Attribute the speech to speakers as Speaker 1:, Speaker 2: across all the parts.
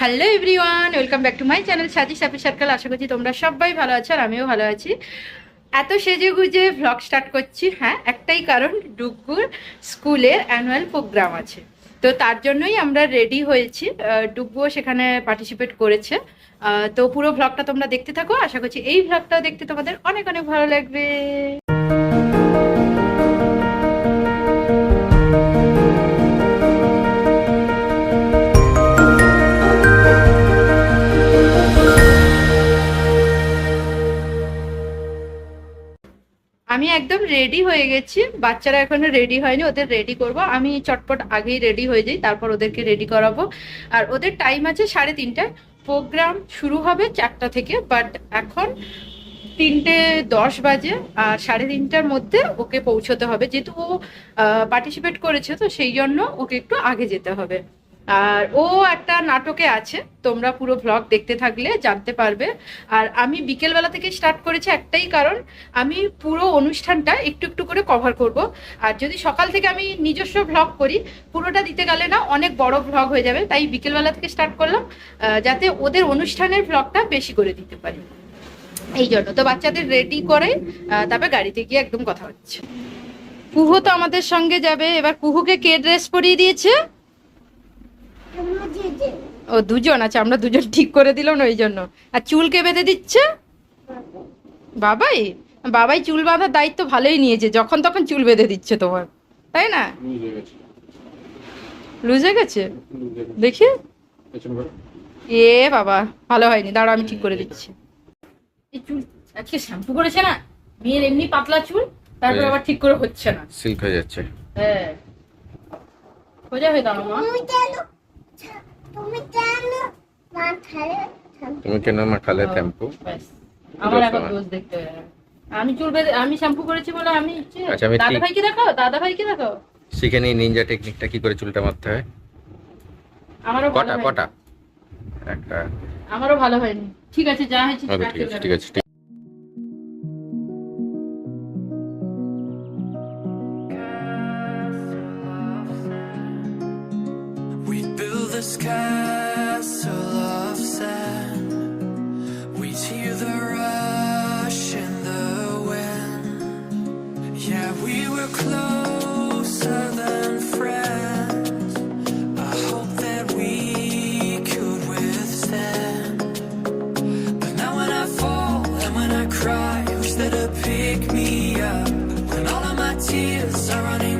Speaker 1: Hello everyone welcome back to my channel Saji Sapi circle আশা করছি তোমরা সবাই ভালো আছো আর আমিও ভালো আছি। এত সেজে গুজে ভ্লগ স্টার্ট করছি হ্যাঁ একটাই কারণ ডুগুর স্কুলের অ্যানুয়াল প্রোগ্রাম আছে। তো তার জন্যই আমরা রেডি হয়েছি। ডুগুও সেখানে পার্টিসিপেট করেছে। তো পুরো ভ্লগটা তোমরা দেখতে থাকো। আশা করছি এই ভ্লগটা দেখতে তোমাদের অনেক অনেক ভালো লাগবে। আমি একদম রেডি হয়ে গেছি। বাচ্চারা এখনও রেডি হয়নি, ওদের রেডি করব। আমি চটপট আগেই রেডি হয়ে যাই, তারপর ওদেরকে রেডি করাবো। আর ওদের টাইম আছে সাড়ে তিনটায় প্রোগ্রাম শুরু হবে চারটা থেকে বাট এখন তিনটে দশ বাজে, আর সাড়ে তিনটার মধ্যে ওকে পৌঁছতে হবে। যেহেতু ও পার্টিসিপেট করেছে, তো সেই জন্য ওকে একটু আগে যেতে হবে। আর ও একটা নাটকে আছে, তোমরা পুরো ভ্লগ দেখতে থাকলে জানতে পারবে। আর আমি বিকেলবেলা থেকে স্টার্ট করেছি একটাই কারণ, আমি পুরো অনুষ্ঠানটা একটু একটু করে কভার করব। আর যদি সকাল থেকে আমি নিজস্ব ভ্লগ করি, পুরোটা দিতে গেলে না অনেক বড় ভ্লগ হয়ে যাবে, তাই বিকেলবেলা থেকে স্টার্ট করলাম যাতে ওদের অনুষ্ঠানের ভ্লগটা বেশি করে দিতে পারি। এই জন্য তো বাচ্চাদের রেডি করে তারপর গাড়িতে গিয়ে একদম কথা হচ্ছে। কুহু তো আমাদের সঙ্গে যাবে, এবার কুহুকে কে ড্রেস পরিয়ে দিয়েছে? ও দুজন আছে আমরা দুজন ঠিক করে দিলাম না ওই জন্য। আর চুলকে বেঁধে দিচ্ছে? বাবাই? বাবাই চুল বাঁধার দায়িত্ব ভালোই নিয়েছে যখন তখন চুল বেঁধে দিচ্ছে তোমার। তাই না? লুজে গেছে? দেখি। এ বাবা ভালো হয়নি দাঁড়া আমি ঠিক করে দিচ্ছি। এই চুল আজকে শ্যাম্পু করেছে না? মেয়ের এমনি পাতলা চুল তারপর
Speaker 2: হ্যাঁ।
Speaker 1: আবার ঠিক করে হচ্ছে না।
Speaker 2: সিল্ক হয়ে যাচ্ছে।
Speaker 1: হ্যাঁ। সোজা হয়ে দাঁড়ো মা।
Speaker 3: তুমি কেন
Speaker 2: মাখালে শ্যাম্পু
Speaker 1: আমার এখন দোষ দেখতে আমি চুল আমি শ্যাম্পু করেছি বলে আমি
Speaker 2: আচ্ছা, আমি
Speaker 1: দাদা ভাইকে দেখাও দাদা ভাইকে দেখাও
Speaker 2: শিখে নিই নিনজা টেকনিকটা কি করে চুলটা মারতে হয়?
Speaker 1: আমারও ভালো
Speaker 2: কটা?
Speaker 1: হয়নি।
Speaker 2: কটা? একটা।
Speaker 1: আমারও ভালো হয়নি। ঠিক আছে যা হয়েছে
Speaker 2: ঠিক আছে ঠিক আছে
Speaker 4: up? When all of my tears are running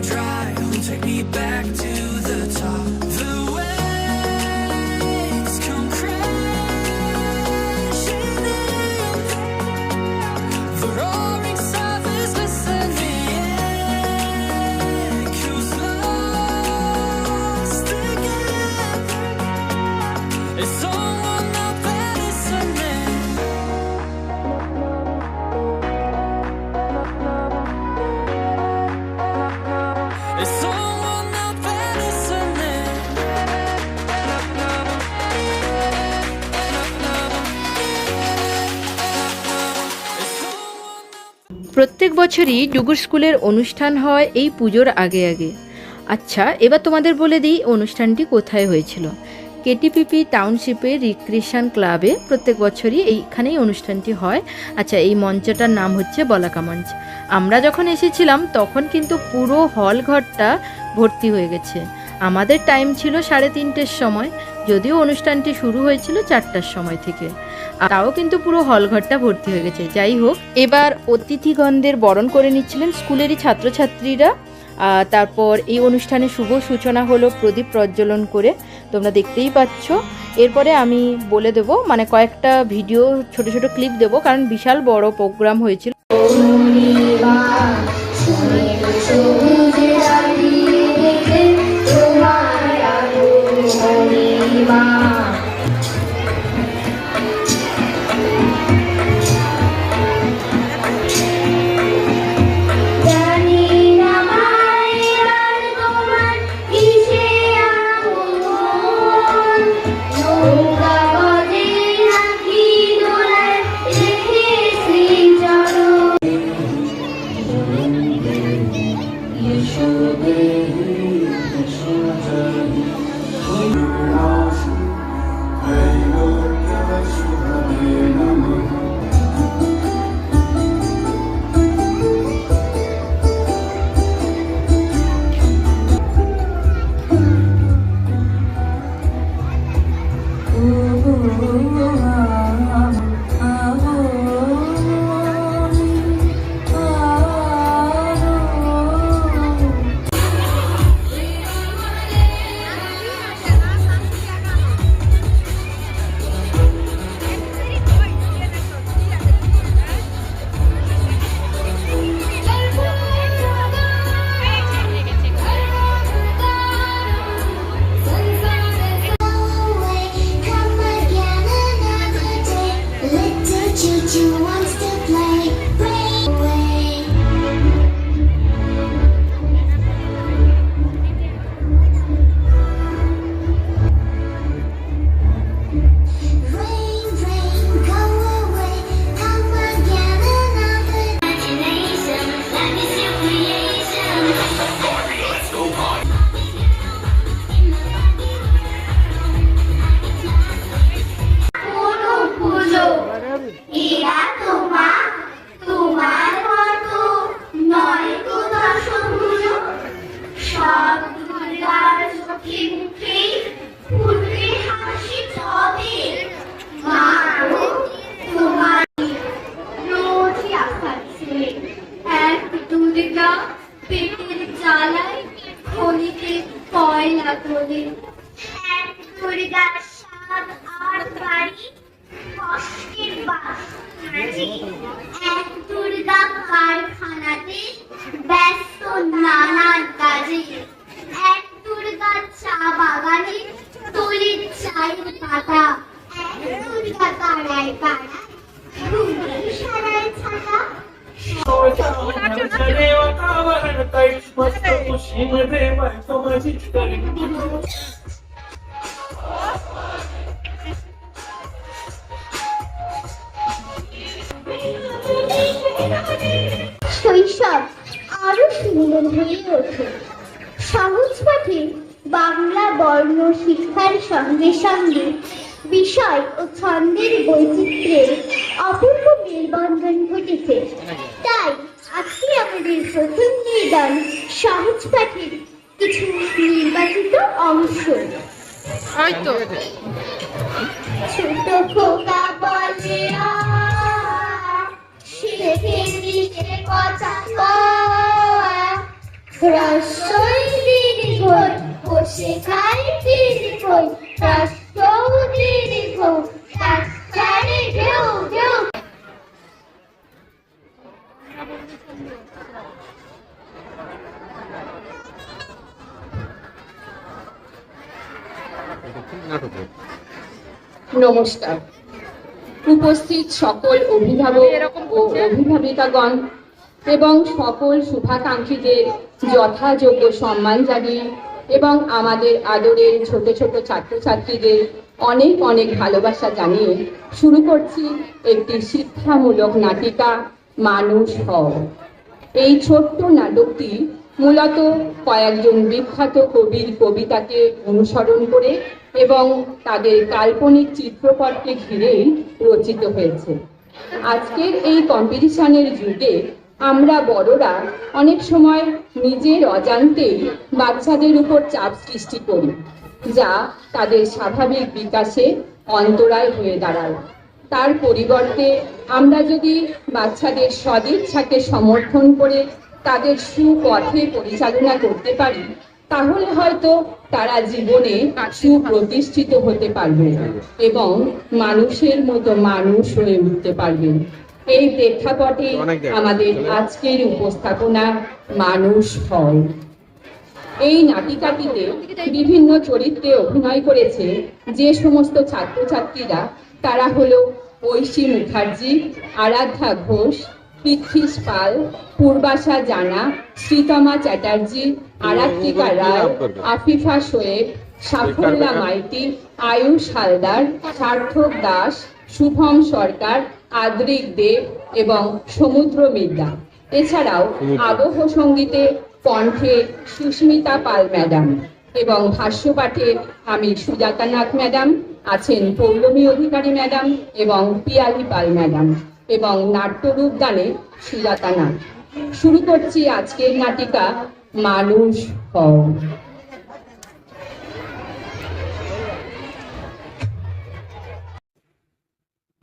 Speaker 1: প্রত্যেক বছরই ডুগুর স্কুলের অনুষ্ঠান হয় এই পুজোর আগে আগে। আচ্ছা এবার তোমাদের বলে দিই অনুষ্ঠানটি কোথায় হয়েছিল। কেটিপিপি টাউনশিপের রিক্রিয়েশন ক্লাবে প্রত্যেক বছরই এইখানেই অনুষ্ঠানটি হয়। আচ্ছা এই মঞ্চটার নাম হচ্ছে বলাকা মঞ্চ। আমরা যখন এসেছিলাম, তখন কিন্তু পুরো হল ঘরটা ভর্তি হয়ে গেছে। আমাদের টাইম ছিল সাড়ে তিনটের সময়, যদিও অনুষ্ঠানটি শুরু হয়েছিল চারটার সময় থেকে। তাও কিন্তু পুরো হলঘরটা ভর্তি হয়ে গেছে। যাই হোক, এবার অতিথিগণদের বরণ করে নিচ্ছিলেন স্কুলেরই ছাত্রছাত্রীরা। তারপর এই অনুষ্ঠানে শুভ সূচনা হলো, প্রদীপ প্রজ্বলন করে। তোমরা দেখতেই পাচ্ছ। এরপরে আমি বলে দেব মানে কয়েকটা ভিডিও, ছোট ছোট ক্লিপ দেব, কারণ বিশাল বড় প্রোগ্রাম হয়েছিল।
Speaker 3: শৈশব আরও সুন্দর হয়ে ওঠে। সহজ পাঠে বাংলা বর্ণ শিক্ষার সঙ্গে সঙ্গে বিষয় ও ছন্দের বৈচিত্র্যের অপূর্ব মেলবন্ধন ঘটেছে। তাই আজকে আমাদের প্রথম নিবেদন সহজ পাঠের কিছু নির্বাচিত অংশ
Speaker 1: হয়তো
Speaker 3: ছোট খোকা বলে শেখে কথা কয়। রসই দীর্ঘই, বসে খাই দিদি দীর্ঘ,
Speaker 5: নমস্কার। উপস্থিত সকল অভিভাবক ও অভিভাবিকাগণ এবং সকল শুভাকাঙ্ক্ষীদের যথাযোগ্য সম্মান জানিয়ে এবং আমাদের আদরের ছোট ছোট ছাত্রছাত্রীদের অনেক অনেক ভালোবাসা জানিয়ে শুরু করছি একটি শিক্ষামূলক নাটিকা মানুষ হও। এই ছোট্ট নাটকটি মূলত কয়েকজন বিখ্যাত কবির কবিতাকে অনুসরণ করে এবং তাদের কাল্পনিক চিত্রপটকে ঘিরেই রচিত হয়েছে। আজকের এই কম্পিটিশনের যুগে আমরা বড়রা অনেক সময় নিজের অজান্তেই বাচ্চাদের উপর চাপ সৃষ্টি করি, যা তাদের স্বাভাবিক বিকাশে অন্তরায় হয়ে দাঁড়ায়। তার পরিবর্তে আমরা যদি বাচ্চাদের সদিচ্ছাকে সমর্থন করে তাদের সুপথে পরিচালনা করতে পারি তাহলে হয়তো তারা জীবনে সুপ্রতিষ্ঠিত হতে পারবে এবং মানুষের মতো মানুষ হয়ে উঠতে পারবে। এই প্রেক্ষাপটে আমাদের আজকের উপস্থাপনা মানুষ হয় এই নাটিকাটিতে বিভিন্ন চরিত্রে অভিনয় করেছে যে সমস্ত ছাত্রছাত্রীরা তারা হলো ঐশী মুখার্জি আরাধ্যা ঘোষ পৃথ্বীশ পাল পূর্বাশা জানা শ্রীতমা চ্যাটার্জি আরাত্রিকা রায় আফিফা শোয়েব সাফল্যা মাইতি আয়ুষ হালদার সার্থক দাস শুভম সরকার আদ্রিক দেব এবং সমুদ্র মিদ্যা। এছাড়াও আবহ সঙ্গীতে কণ্ঠে সুস্মিতা পাল ম্যাডাম এবং ভাষ্যপাঠে আমি সুজাতা নাথ ম্যাডাম আছেন পৌলমী অধিকারী ম্যাডাম এবং পিয়ালি পাল ম্যাডাম। এবং নাট্যরূপ গানে সুজাতা শুরু করছি আজকের নাটিকা, মানুষ হও।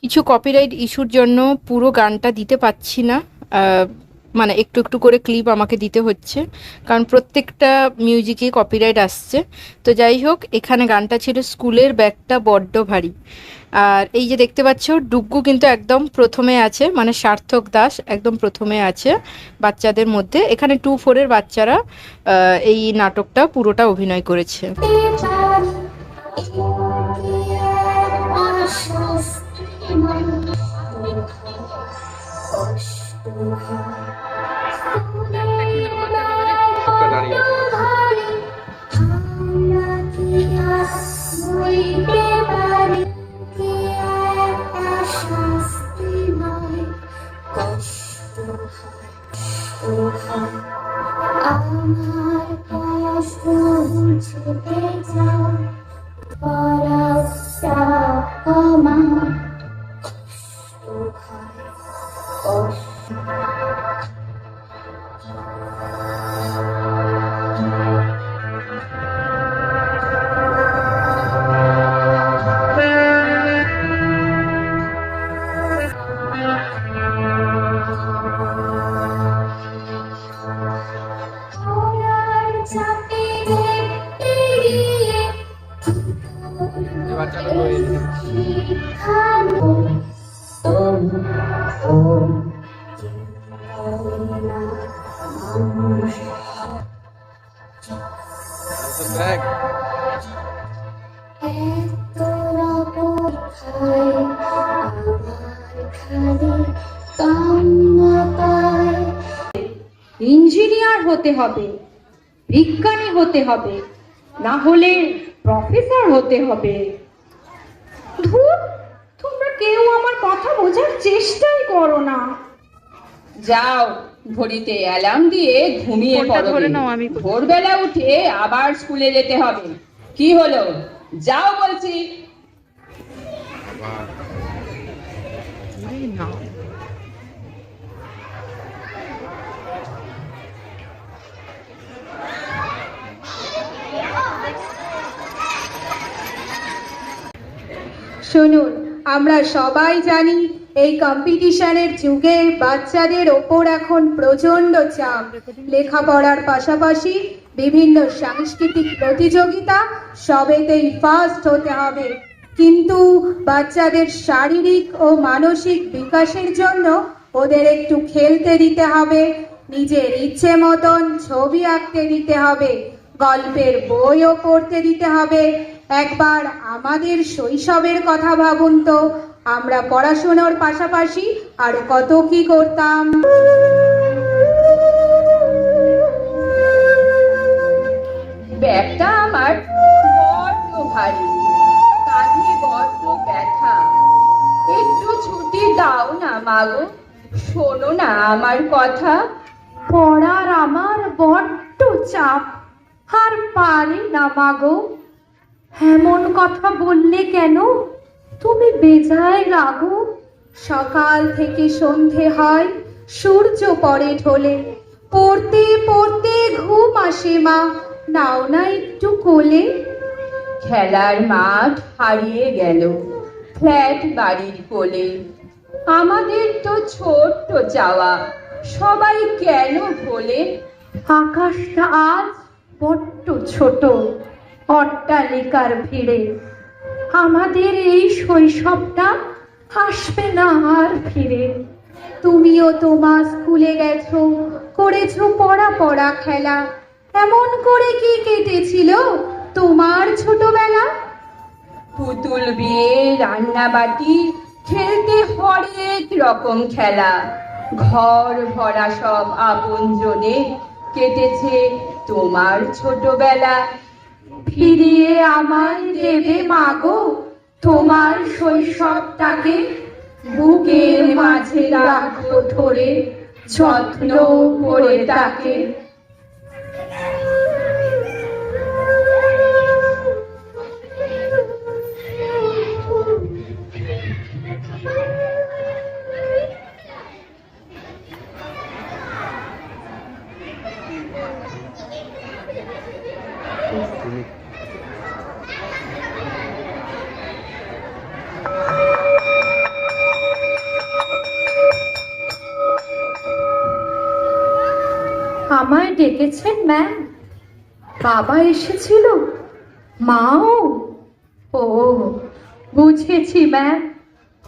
Speaker 1: কিছু কপিরাইট ইস্যুর জন্য পুরো গানটা দিতে পাচ্ছি না। মানে একটু একটু করে ক্লিপ আমাকে দিতে হচ্ছে। কারণ প্রত্যেকটা মিউজিকে কপিরাইট আসছে। তো যাই হোক, এখানে গানটা ছিল স্কুলের ব্যাগটা বড্ড ভারী। আর এই যে দেখতে পাচ্ছ ডুগ্গু কিন্তু একদম প্রথমে আছে মানে সার্থক দাস একদম প্রথমে আছে বাচ্চাদের মধ্যে। এখানে টু ফোরের বাচ্চারা এই নাটকটা পুরোটা অভিনয় করেছে।
Speaker 2: একটা
Speaker 6: হবে বিজ্ঞানী হতে হবে না হলে প্রফেসর হতে হবে। ধুর তোমরা কেউ আমার কথা বোঝার চেষ্টাই করো না।
Speaker 5: যাও ঘড়িতে অ্যালার্ম দিয়ে ঘুমিয়ে পড়ো
Speaker 1: ধরে নাও, আমি
Speaker 5: ভোরবেলা উঠে আবার স্কুলে যেতে হবে। কি হলো? যাও বলছি।
Speaker 2: আবার।
Speaker 6: শুনুন, আমরা সবাই জানি এই কম্পিটিশনের যুগে বাচ্চাদের ওপর এখন প্রচণ্ড চাপ। লেখাপড়ার পাশাপাশি বিভিন্ন সাংস্কৃতিক প্রতিযোগিতা সবেতেই ফার্স্ট হতে হবে। কিন্তু বাচ্চাদের শারীরিক ও মানসিক বিকাশের জন্য ওদের একটু খেলতে দিতে হবে, নিজের ইচ্ছে মতন ছবি আঁকতে দিতে হবে, গল্পের বইও পড়তে দিতে হবে একবার আমাদের শৈশবের কথা ভাবুন তো। আমরা পড়াশোনার পাশাপাশি আর কত কি করতাম।
Speaker 5: ব্যাগটা আমার বড্ড ভারী। কাঁধে বড্ড ব্যথা। একটু ছুটি দাও না মাগো শোনো না আমার কথা।
Speaker 6: পড়ার আমার বড্ড চাপ। আর পারি না মাগো এমন কথা বললে কেন? তুমি বেজায় রাগো। সকাল থেকে সন্ধে হয়, সূর্য পড়ে ঢলে। পড়তে পড়তে ঘুম আসে মা, নাও না একটু কোলে।
Speaker 5: খেলার মাঠ হারিয়ে গেল, ফ্ল্যাট বাড়ির কোলে। আমাদের তো ছোট্ট চাওয়া সবাই কেন ভোলে?
Speaker 6: আকাশটা আজ বড্ড ছোট। অট্টালিকার ভিড়ে। আমাদের এই শৈশবটা আসবে না আর ফিরে। তুমিও তোমার স্কুলে গেছো, করেছ পড়া পড়া খেলা। এমন করে কি কেটেছিল তোমার ছোটবেলা?
Speaker 5: পুতুল বিয়ে, রান্নাবাটি, খেলতে হরেক রকম খেলা। ঘর ভরা সব আপনজনে কেটেছে তোমার ছোটবেলা।
Speaker 6: ফিরিয়ে আমায় দেবে মাগো। তোমার শৈশবটাকে বুকের মাঝে রাখো ধরে যত্ন করে তাকে। ডেকেছেন, ম্যাম? বাবা এসেছিল? মাও? ও, বুঝেছি, ম্যাম।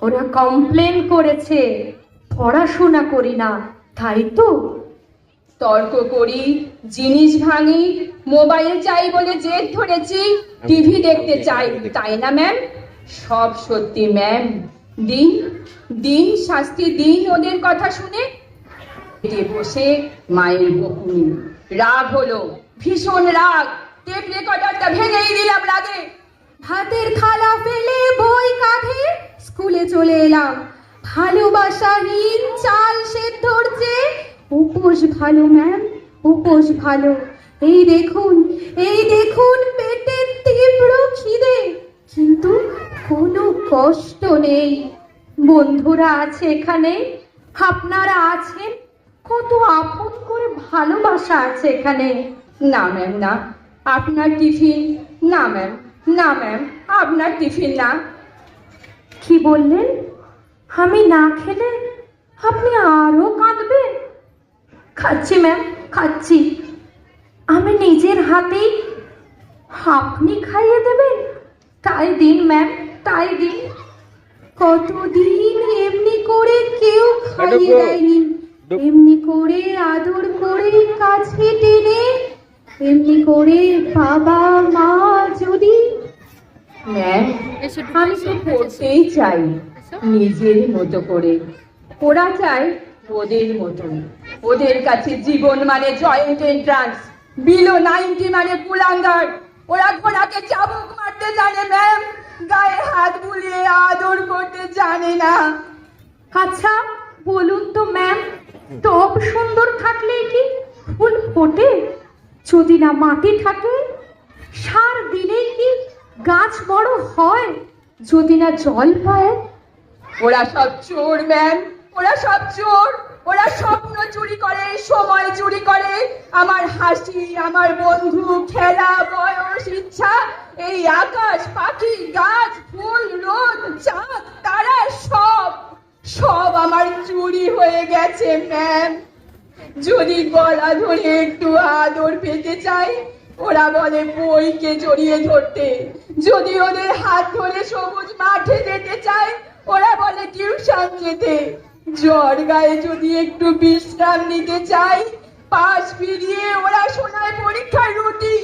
Speaker 6: ওরা কমপ্লেন করেছে। পড়াশোনা করি না, তাই তো?
Speaker 5: তর্ক করি, জিনিস ভাঙি, মোবাইল চাই বলে জেদ ধরেছি, টিভি দেখতে চাই, তাই না, ম্যাম? সব সত্যি, ম্যাম। দিন দিন, শাস্তি দিন ওদের কথা শুনে পেটে বসে মায়ের বকুনি। রাগ হলো, ভীষণ রাগ। টেপ রেকর্ডারটা ভেঙেই দিলাম রাগে।
Speaker 6: ভাতের খালা ফেলে বই কাঁধে স্কুলে চলে এলাম। ভালোবাসাহীন চাল সেদ্ধর চেয়ে উপোস ভালো, ম্যাম, উপোস ভালো। এই দেখুন এই দেখুন পেটের তীব্র খিদে। কিন্তু কোনো কষ্ট নেই। বন্ধুরা আছে এখানে? আপনারা আছেন? কত আপন করে ভালোবাসা আছে এখানে।
Speaker 5: না ম্যাম না। আপনার টিফিন? না ম্যাম না ম্যাম আপনার টিফিন না।
Speaker 6: কি বললেন? আমি না খেলে আপনি আরও কাঁদবেন? খাচ্ছি ম্যাম খাচ্ছি। আমি নিজের হাতেই আপনি খাইয়ে দেবেন?
Speaker 5: তাই দিন ম্যাম তাই দিন।
Speaker 6: কতদিন এমনি করে কেউ খাইয়ে দেয়নি। এমনি করে আদর করে কাছে টেনে এমনি করে বাবা মা যদি
Speaker 5: আমি তো পড়তেই চাই নিজের মতো করে। ওরা চায় ওদের মতো ওদের কাছে জীবন মানে জয়েন্ট এন্ট্রান্স বিলো নাইনটি মানে কুলাঙ্গার। ওরা ঘোড়াকে চাবুক মারতে জানে ম্যাম গায়ে হাত বুলিয়ে আদর করতে জানে না।
Speaker 6: আচ্ছা বলুন তো ম্যাম টব সুন্দর থাকলে কি? ফুল ফোটে? যদি না মাটি থাকে? সার দিলেই কি গাছ বড় হয়? যদি না জল পায়?
Speaker 5: ওরা সব চোর, ম্যাম। ওরা সব চোর। ওরা স্বপ্ন চুরি করে, সময় চুরি করে। আমার হাসি, আমার বন্ধু, খেলা, বয়স, ইচ্ছা, এই আকাশ, পাখি, গাছ, ফুল, রোদ, চাঁদ, তারা সব সব আমার চুরি হয়ে গেছে ম্যাম যদি গলা ধরে একটু আদর পেতে চাই ওরা বলে বইকে জড়িয়ে ধরতে। যদি ওদের হাত ধরে সবুজ মাঠে যেতে চাই ওরা বলে টিউশন যেতে। জ্বর গায়ে যদি একটু বিশ্রাম নিতে চাই পাশ ফিরিয়ে ওরা শোনায় পরীক্ষার রুটি।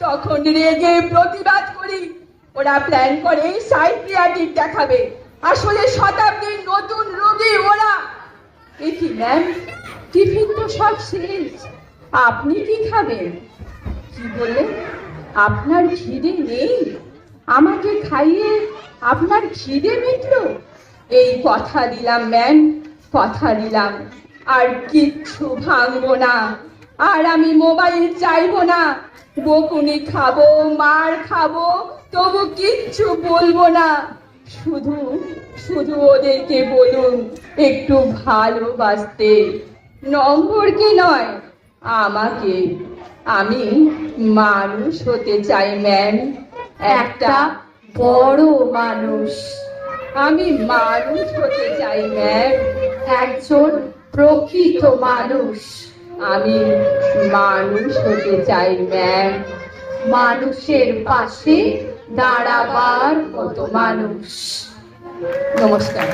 Speaker 5: তখন রেগে প্রতিবাদ করি। ওরা প্ল্যান করে সাইকিয়াট্রিক দেখাবে। আসলে শতাব্দীর নতুন রোগী ওরা। কি ম্যাম টিফিন তো সব শেষ। আপনি কি খাবেন? কি বললেন আপনার খিদে নেই? আমাকে খাইয়ে আপনার খিদে মিটলো? এই কথা দিলাম ম্যাম কথা দিলাম। আর কিচ্ছু ভাঙবো না। আর আমি মোবাইল চাইব না। বকুনি খাব, মার খাব, তবু কিচ্ছু বলব না। শুধু শুধু ওদেরকে বলুন, একটু ভালোবাসতে। নম্বরকে নয়? আমাকে, আমি মানুষ হতে চাই, ম্যাম। একটা
Speaker 6: বড় মানুষ।
Speaker 5: আমি মানুষ হতে চাই, ম্যাম।
Speaker 6: একজন প্রকৃত মানুষ।
Speaker 5: আমি মানুষ হতে চাই, ম্যাম।
Speaker 6: মানুষের পাশে দাঁড়াবার মতো মানুষ।
Speaker 5: নমস্কার।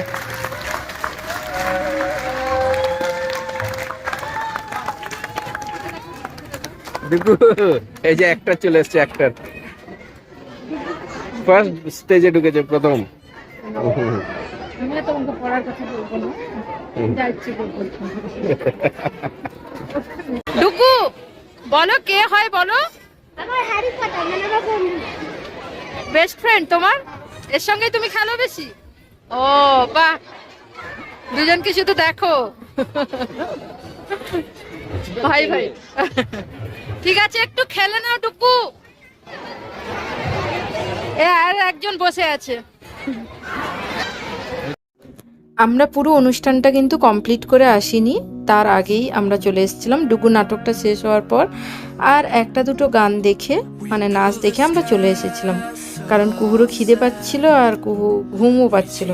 Speaker 2: দেখু এই যে একটা চলে এসছে একটা ফার্স্ট স্টেজে ঢুকেছে প্রথম।
Speaker 1: ডুকু বলো কে হয় বলো? বেস্ট ফ্রেন্ড তোমার? এর সঙ্গে তুমি খেলো বেশি? ও, বাহ। কিছু তো দেখো। ভাই ভাই। ঠিক আছে, একটু খেলে নাও, টুকু। এ, আর একজন বসে আছে। আমরা পুরো অনুষ্ঠানটা কিন্তু কমপ্লিট করে আসিনি। তার আগেই আমরা চলে এসেছিলাম। ডুগু নাটকটা শেষ হওয়ার পর আর একটা দুটো গান দেখে মানে নাচ দেখে আমরা চলে এসেছিলাম। কারণ কুহুরও খিদে পাচ্ছিল আর কুহু ঘুমও পাচ্ছিল।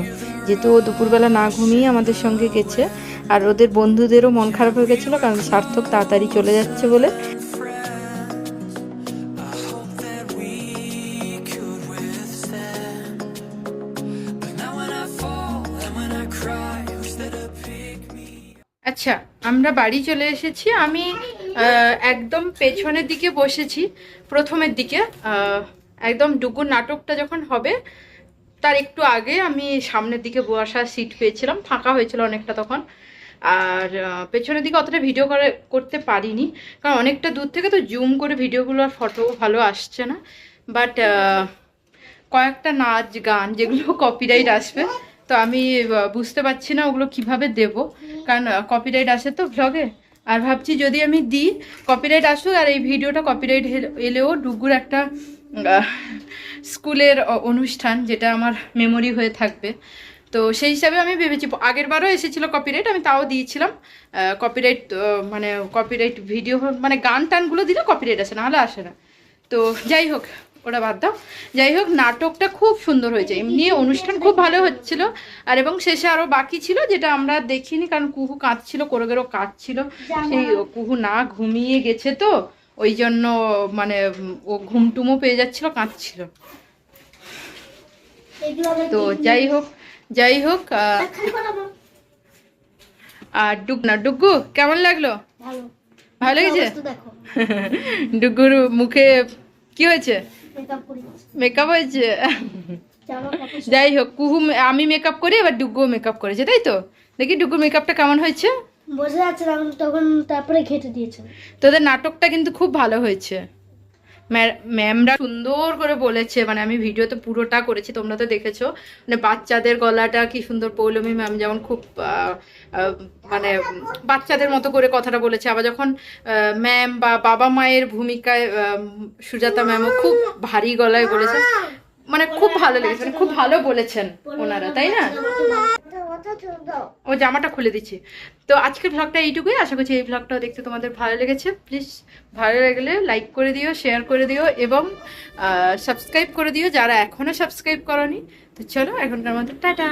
Speaker 1: যেহেতু ও দুপুরবেলা না ঘুমিয়ে আমাদের সঙ্গে গেছে। আর ওদের বন্ধুদেরও মন খারাপ হয়ে গেছিল কারণ সার্থক তাড়াতাড়ি চলে যাচ্ছে বলে। আচ্ছা আমরা বাড়ি চলে এসেছি। আমি একদম পেছনের দিকে বসেছি, প্রথমের দিকে। একদম ডুগুর নাটকটা যখন হবে, তার একটু আগে আমি সামনের দিকে বসার সিট পেয়েছিলাম, ফাঁকা হয়েছিল অনেকটা তখন। আর পেছনের দিকে অতটা ভিডিও করে, করতে পারিনি, কারণ অনেকটা দূর থেকে তো জুম করে ভিডিওগুলো আর ফটো ভালো আসছে না। বাট কয়েকটা নাচ, গান যেগুলো কপিরাইট আসবে তো আমি বুঝতে পারছি না ওগুলো কীভাবে দেব। কারণ কপিরাইট আসে তো ভ্লগে আর ভাবছি যদি আমি দিই কপিরাইট আসুক আর এই ভিডিওটা কপিরাইট এলেও ডুগুর একটা স্কুলের অনুষ্ঠান যেটা আমার মেমোরি হয়ে থাকবে। তো সেই হিসাবে আমি ভেবেছি আগের বারও এসেছিল কপিরাইট আমি তাও দিয়েছিলাম। কপিরাইট মানে কপিরাইট ভিডিও মানে গান টানগুলো দিলে কপিরাইট আসে, নাহলে আসে না। তো যাই হোক ওটা বাদ দাও। যাই হোক নাটকটা খুব সুন্দর হয়েছে। এমনি অনুষ্ঠান খুব ভালো হচ্ছিল। আর এবং শেষে আরও বাকি ছিল যেটা আমরা দেখিনি কারণ কুহু কাঁদছিল কোরগেরও কাঁদছিল সেই কুহু না ঘুমিয়ে গেছে তো ওই জন্য মানে ও ঘুমটুমও পেয়ে যাচ্ছিল কাঁদছিল। তো যাই হোক যাই হোক আর ডুগ না ডুগু কেমন লাগল?
Speaker 3: ভালো।
Speaker 1: লেগেছে? ডুগুর মুখে কি হয়েছে?
Speaker 3: মেকআপ
Speaker 1: হয়েছে। যাই হোক কুহু আমি মেকআপ করি এবার ডুগু মেকআপ করেছে তাই তো? দেখি ডুগু মেকআপটা কেমন হয়েছে?
Speaker 3: বোঝা যাচ্ছে তখন- তারপরে ঘেটে দিয়েছে।
Speaker 1: তোদের নাটকটা কিন্তু খুব ভালো হয়েছে। ম্যামরা সুন্দর করে বলেছে মানে আমি ভিডিওতে পুরোটা করেছি, তোমরা তো দেখেছ। মানে বাচ্চাদের গলাটা কি সুন্দর পৌলমী ম্যাম যেমন খুব মানে বাচ্চাদের মতো করে কথাটা বলেছে। আবার যখন ম্যাম বা বাবা মায়ের ভূমিকায় সুজাতা ম্যামও খুব ভারী গলায় বলেছে মানে খুব ভালো লেগেছে মানে খুব ভালো বলেছেন ওনারা, তাই না? ও জামাটা খুলে দিচ্ছি। তো আজকের ভ্লগটা এইটুকুই, আশা করছি এই ভ্লগটাও দেখতে তোমাদের ভালো লেগেছে। প্লিজ ভালো লাগলে লাইক করে দিও শেয়ার করে দিও, এবং সাবস্ক্রাইব করে দিও, যারা এখনও সাবস্ক্রাইব করনি। তো চলো, এখনকার মধ্যে টাটা!